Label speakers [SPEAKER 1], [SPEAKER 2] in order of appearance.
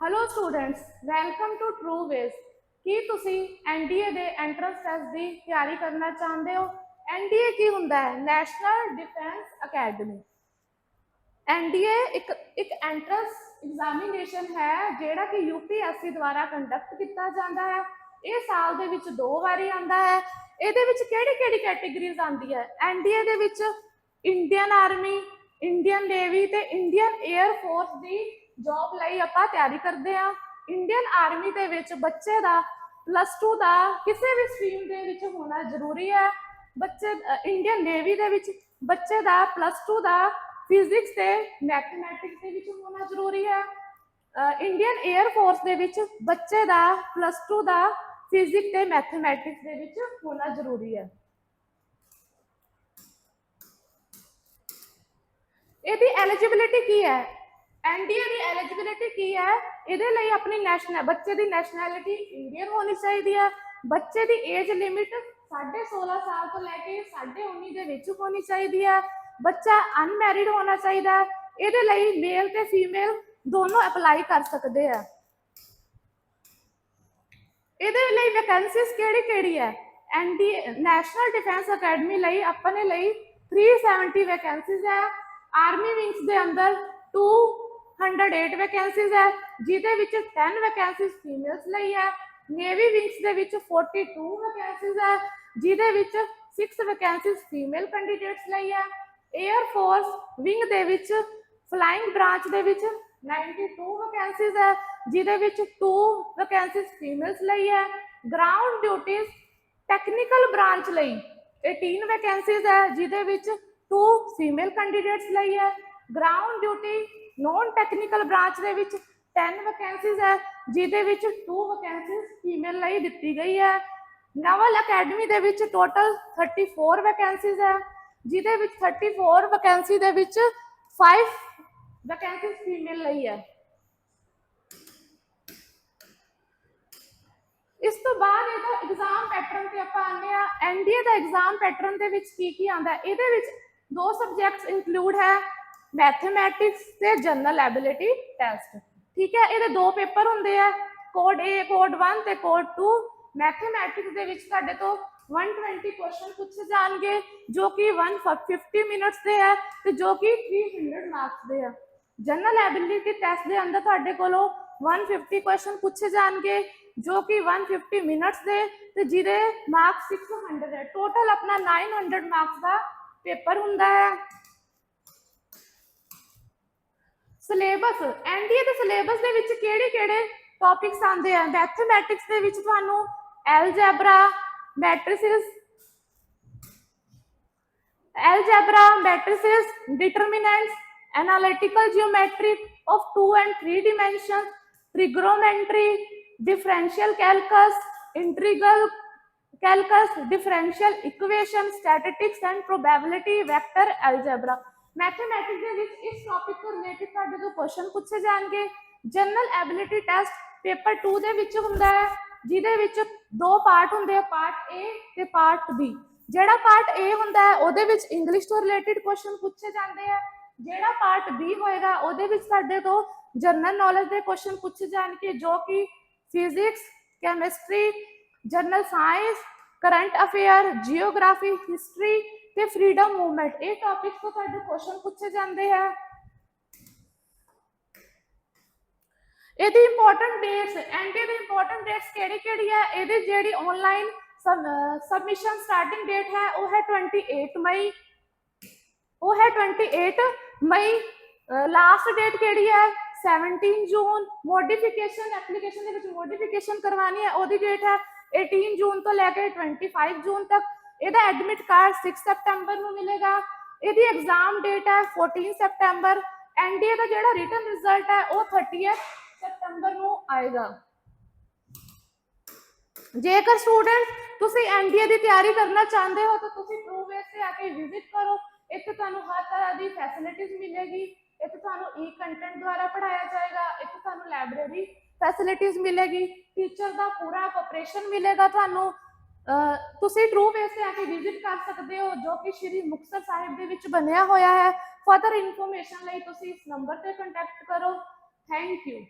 [SPEAKER 1] Hello students welcome to true ways ਕੀ ਤੁਸੀਂ NDA ਦੇ entrance test ਦੀ ਤਿਆਰੀ ਕਰਨਾ ਚਾਹੁੰਦੇ ਹੋ? ਐਨਡੀਏ ਕੀ ਹੁੰਦਾ ਹੈ? ਨੈਸ਼ਨਲ ਡਿਫੈਂਸ ਅਕੈਡਮੀ ਐਨਡੀਏ ਇੱਕ ਇੱਕ ਐਂਟਰੈਂਸ ਐਗਜ਼ਾਮੀਨੇਸ਼ਨ ਹੈ, ਜਿਹੜਾ ਕਿ ਯੂਪੀਐਸਸੀ ਦੁਆਰਾ ਕੰਡਕਟ ਕੀਤਾ ਜਾਂਦਾ ਹੈ। ਇਹ ਸਾਲ ਦੇ ਵਿੱਚ ਦੋ ਵਾਰੀ ਆਉਂਦਾ ਹੈ। ਇਹਦੇ ਵਿੱਚ ਕਿਹੜੀ ਕਿਹੜੀ ਕੈਟਾਗਰੀਜ਼ ਆਉਂਦੀ ਹੈ? ਐਨਡੀਏ ਦੇ ਵਿੱਚ ਇੰਡੀਅਨ ਆਰਮੀ ਇੰਡੀਅਨ ਨੇਵੀ ਤੇ ਇੰਡੀਅਨ 에ਅਰ ਫੋਰਸ ਦੀ ਜੌਬ ਲਈ ਆਪਾਂ ਤਿਆਰੀ ਕਰਦੇ ਆ ਇੰਡੀਅਨ ਆਰਮੀ ਦੇ ਵਿੱਚ ਬੱਚੇ ਦਾ ਪਲੱਸ 2 ਦਾ ਕਿਸੇ ਵੀ ਸਟਰੀਮ ਦੇ ਵਿੱਚ ਹੋਣਾ ਜ਼ਰੂਰੀ ਹੈ। ਬੱਚੇ ਇੰਡੀਅਨ ਨੇਵੀ ਦੇ ਵਿੱਚ ਬੱਚੇ ਦਾ ਪਲੱਸ 2 ਦਾ ਫਿਜ਼ਿਕਸ ਤੇ ਮੈਥਮੈਟਿਕਸ ਦੇ ਵਿੱਚ ਹੋਣਾ ਜ਼ਰੂਰੀ ਹੈ। ਇੰਡੀਅਨ 에ਅਰ ਫੋਰਸ ਦੇ ਵਿੱਚ ਬੱਚੇ ਦਾ ਪਲੱਸ 2 ਦਾ ਫਿਜ਼ਿਕਸ ਤੇ ਮੈਥਮੈਟਿਕਸ ਦੇ ਵਿੱਚ ਹੋਣਾ ਜ਼ਰੂਰੀ ਹੈ। ਇਹਦੀ ਐਲੀਜੀਬਿਲਿਟੀ ਕੀ ਹੈ? ਐਨਡੀਏ ਦੀ ਐਲੀਜੀਬਿਲਿਟੀ ਕੀ ਹੈ? ਇਹਦੇ ਲਈ ਆਪਣੀ ਨੈਸ਼ਨਲ ਬੱਚੇ ਦੀ ਨੈਸ਼ਨੈਲਿਟੀ ਇੰਡੀਅਨ ਹੋਣੀ ਚਾਹੀਦੀ ਹੈ। ਬੱਚੇ ਦੀ ਏਜ ਲਿਮਿਟ 16.5 ਸਾਲ ਤੋਂ ਲੈ ਕੇ 19.5 ਦੇ ਵਿੱਚ ਹੋਣੀ ਚਾਹੀਦੀ ਹੈ। ਬੱਚਾ ਅਨਮੈਰਿਡ ਹੋਣਾ ਚਾਹੀਦਾ ਇਹਦੇ ਲਈ ਮੇਲ ਤੇ ਫੀਮੇਲ ਦੋਨੋਂ ਅਪਲਾਈ ਕਰ ਸਕਦੇ ਆ। ਇਹਦੇ ਲਈ ਵੈਕੈਂਸੀਜ਼ ਕਿਹੜੀ ਕਿਹੜੀ ਹੈ? ਐਨਡੀਏ ਨੈਸ਼ਨਲ ਡਿਫੈਂਸ ਅਕੈਡਮੀ ਲਈ ਆਪਣੇ ਲਈ 370 ਵੈਕੈਂਸੀਜ਼ ਹੈ। ਆਰਮੀ ਵਿੰਗਸ ਦੇ ਅੰਦਰ 208 ਵੈਕੈਂਸੀਜ਼ ਹੈ, ਜਿਹਦੇ ਵਿੱਚ 10 ਵੈਕੈਂਸੀਜ਼ ਫੀਮੇਲਸ ਲਈ ਹੈ ਨੇਵੀ ਵਿੰਗਸ ਦੇ ਵਿੱਚ 42 ਵੈਕੈਂਸੀਜ਼ ਹੈ, ਜਿਹਦੇ ਵਿੱਚ 6 ਵੈਕੈਂਸੀਜ਼ ਫੀਮੇਲ ਕੈਂਡੀਡੇਟਸ ਲਈ ਹੈ 에ਅਰ ਫੋਰਸ ਵਿੰਗ ਦੇ ਵਿੱਚ ਫਲਾਈਂਗ ਬ੍ਰਾਂਚ ਦੇ ਵਿੱਚ 92 ਵੈਕੈਂਸੀਜ਼ ਹੈ, ਜਿਹਦੇ ਵਿੱਚ 2 ਵੈਕੈਂਸੀਜ਼ ਫੀਮੇਲਸ ਲਈ ਹੈ ਗਰਾਊਂਡ ਡਿਊਟੀਜ਼ ਟੈਕਨੀਕਲ ਬ੍ਰਾਂਚ ਲਈ 18 ਵੈਕੈਂਸੀਜ਼ ਹੈ, ਜਿਹਦੇ ਵਿੱਚ ਟੂ ਫੀਮੇਲ ਕੈਂਡੀਡੇਟਸ ਲਈ ਹੈ। Ground duty non technical branch ਦੇ ਵਿੱਚ 10 ਵੈਕੈਂਸੀਜ਼ ਹੈ, ਜਿਹਦੇ ਵਿੱਚ 2 ਵੈਕੈਂਸੀਜ਼ ਫੀਮੇਲ ਲਈ ਦਿੱਤੀ ਗਈ ਹੈ। ਨਵਲ ਅਕੈਡਮੀ ਦੇ ਵਿੱਚ ਟੋਟਲ 34 ਵੈਕੈਂਸੀਜ਼ ਹੈ, ਜਿਹਦੇ ਵਿੱਚ 34 ਵੈਕੈਂਸੀ ਦੇ ਵਿੱਚ 5 ਵੈਕੈਂਸੀਜ਼ ਫੀਮੇਲ ਲਈ ਹੈ। ਇਸ ਤੋਂ ਬਾਅਦ ਇਹਦਾ ਐਗਜ਼ਾਮ ਪੈਟਰਨ ਤੇ ਆਪਾਂ ਆਉਂਦੇ ਆ ਐਨਡੀਏ ਦਾ ਐਗਜ਼ਾਮ ਪੈਟਰਨ ਦੇ ਵਿੱਚ ਕੀ ਕੀ ਆਉਂਦਾ ਇਹਦੇ ਵਿੱਚ ਦੋ ਸਬਜੈਕਟਸ ਇਨਕਲੂਡ ਹੈ ਮੈਥਮੈਟਿਕਸ ਤੇ ਜਨਰਲ ਐਬਿਲਿਟੀ ਟੈਸਟ ਠੀਕ ਹੈ? ਇਹਦੇ ਦੋ ਪੇਪਰ ਹੁੰਦੇ ਆ ਕੋਡ A ਕੋਡ 1 ਤੇ ਕੋਡ 2 ਮੈਥਮੈਟਿਕਸ ਦੇ ਵਿੱਚ ਤੁਹਾਡੇ ਤੋਂ 120 ਕੁਐਸਚਨ ਪੁੱਛੇ ਜਾਣਗੇ, ਜੋ ਕਿ 150 ਮਿੰਟਸ ਦੇ ਹੈ ਤੇ ਜੋ ਕਿ 300 ਮਾਰਕਸ ਦੇ ਆ। ਜਨਰਲ ਐਬਿਲਿਟੀ ਟੈਸਟ ਦੇ ਅੰਦਰ ਤੁਹਾਡੇ ਕੋਲੋਂ 150 ਕੁਐਸਚਨ ਪੁੱਛੇ ਜਾਣਗੇ, ਜੋ ਕਿ 150 ਮਿੰਟਸ ਦੇ ਤੇ ਜਿਹਦੇ ਮਾਰਕਸ 600 ਹੈ। ਟੋਟਲ ਆਪਣਾ 900 ਮਾਰਕਸ ਦਾ ਪੇਪਰ ਹੁੰਦਾ ਹੈ ਸਿਲੇਬਸ ਐਨਡੀਏ ਦੇ ਸਿਲੇਬਸ ਦੇ ਵਿੱਚ ਕਿਹੜੇ-ਕਿਹੜੇ ਟੌਪਿਕਸ ਆਉਂਦੇ ਆ ਮੈਥਮੈਟਿਕਸ ਦੇ ਵਿੱਚ ਤੁਹਾਨੂੰ algebra matrices algebra matrices determinants analytical geometry of 2 and 3 dimension trigonometry differential calculus integral calculus differential equation statistics and probability vector algebra mathematics ਦੇ ਵਿੱਚ ਇਸ ਟੌਪਿਕ ਤੋਂ ਰਿਲੇਟਡ ਤੁਹਾਡੇ ਤੋਂ ਕੁਐਸਚਨ ਪੁੱਛੇ ਜਾਣਗੇ। ਜਨਰਲ ਐਬਿਲਿਟੀ ਟੈਸਟ ਪੇਪਰ 2 ਦੇ ਵਿੱਚ ਹੁੰਦਾ ਹੈ, ਜਿਹਦੇ ਵਿੱਚ ਦੋ ਪਾਰਟ ਹੁੰਦੇ ਆ ਪਾਰਟ A ਤੇ ਪਾਰਟ B ਜਿਹੜਾ ਪਾਰਟ A ਹੁੰਦਾ ਹੈ, ਉਹਦੇ ਵਿੱਚ ਇੰਗਲਿਸ਼ ਤੋਂ ਰਿਲੇਟਡ ਕੁਐਸਚਨ ਪੁੱਛੇ ਜਾਂਦੇ ਆ। ਜਿਹੜਾ ਪਾਰਟ B ਹੋਏਗਾ, ਉਹਦੇ ਵਿੱਚ ਸਾਡੇ ਤੋਂ ਜਨਰਲ ਨੌਲੇਜ ਦੇ ਕੁਐਸਚਨ ਪੁੱਛੇ ਜਾਣਗੇ, ਜੋ ਕਿ physics chemistry general science, current affair, geography, history ਤੇ ਫਰੀडम ਮੂਵਮੈਂਟ। ਇਹ ਟੌਪਿਕਸ ਤੋਂ ਤੁਹਾਡੇ ਕੁਐਸਚਨ ਪੁੱਛੇ ਜਾਂਦੇ ਆ। ਇਹਦੀ ਇੰਪੋਰਟੈਂਟ ਡੇਟਸ ਐਨਡੀ ਦੀ ਇੰਪੋਰਟੈਂਟ ਡੇਟਸ ਕਿਹੜੀ ਕਿਹੜੀ ਹੈ ਇਹਦੀ ਜਿਹੜੀ ਆਨਲਾਈਨ ਸਬਮਿਸ਼ਨ ਸਟਾਰਟਿੰਗ ਡੇਟ ਹੈ, ਉਹ ਹੈ 28 ਮਈ। ਉਹ ਹੈ 28 ਮਈ। ਲਾਸਟ ਡੇਟ ਕਿਹੜੀ ਹੈ 17 ਜੂਨ। ਮੋਡੀਫਿਕੇਸ਼ਨ ਐਪਲੀਕੇਸ਼ਨ ਦੇ ਵਿੱਚ ਮੋਡੀਫਿਕੇਸ਼ਨ ਕਰਵਾਉਣੀ ਹੈ ਉਹਦੀ ਡੇਟ ਹੈ 18 ਜੂਨ ਤੋਂ ਲੈ ਕੇ 25 ਜੂਨ ਤੱਕ ਇਹਦਾ ਐਡਮਿਟ ਕਾਰਡ 6 ਸਤੰਬਰ ਨੂੰ ਮਿਲੇਗਾ। ਇਹਦੀ ਐਗਜ਼ਾਮ ਡੇਟ ਹੈ 14 ਸਤੰਬਰ। ਐਨਡੀਏ ਦਾ ਜਿਹੜਾ ਰਿਟਨ ਰਿਜ਼ਲਟ ਹੈ ਉਹ 30 ਸਤੰਬਰ ਨੂੰ ਆਏਗਾ। ਜੇਕਰ ਸਟੂਡੈਂਟ ਤੁਸੀਂ ਐਨਡੀਏ ਦੀ ਤਿਆਰੀ ਕਰਨਾ ਚਾਹੁੰਦੇ ਹੋ ਤਾਂ ਤੁਸੀਂ ਟਰੂ ਵੇਸ ਤੇ ਆ ਕੇ ਵਿਜ਼ਿਟ ਕਰੋ। ਇੱਥੇ ਤੁਹਾਨੂੰ ਹਰ ਤਰ੍ਹਾਂ ਦੀ ਫੈਸਿਲਿਟੀਜ਼ ਮਿਲੇਗੀ। ਇੱਥੇ ਤੁਹਾਨੂੰ ਈ ਕੰਟੈਂਟ ਦੁਆਰਾ ਪੜਾਇਆ ਜਾਏਗਾ। ਇੱਥੇ ਤੁਹਾਨੂੰ ਲਾਇਬ੍ਰੇਰੀ ਫੈਸਿਲਿਟੀਜ਼ ਮਿਲੇਗੀ। ਟੀਚਰ ਦਾ ਪੂਰਾ ਕੋਆਪਰੇਸ਼ਨ ਮਿਲੇਗਾ ਤੁਹਾਨੂੰ। ਤੁਸੀਂ ਟਰੂ ਵੇਸ ਤੇ ਆ ਕੇ ਵਿਜ਼ਿਟ ਕਰ ਸਕਦੇ ਹੋ, ਜੋ ਕਿ ਸ਼੍ਰੀ ਮੁਕਤਸਰ ਸਾਹਿਬ ਦੇ ਵਿੱਚ ਬਣਿਆ ਹੋਇਆ ਹੈ। ਫਰਦਰ ਇਨਫੋਰਮੇਸ਼ਨ ਲਈ ਤੁਸੀਂ ਇਸ ਨੰਬਰ ਤੇ ਕੰਟੈਕਟ ਕਰੋ। Thank you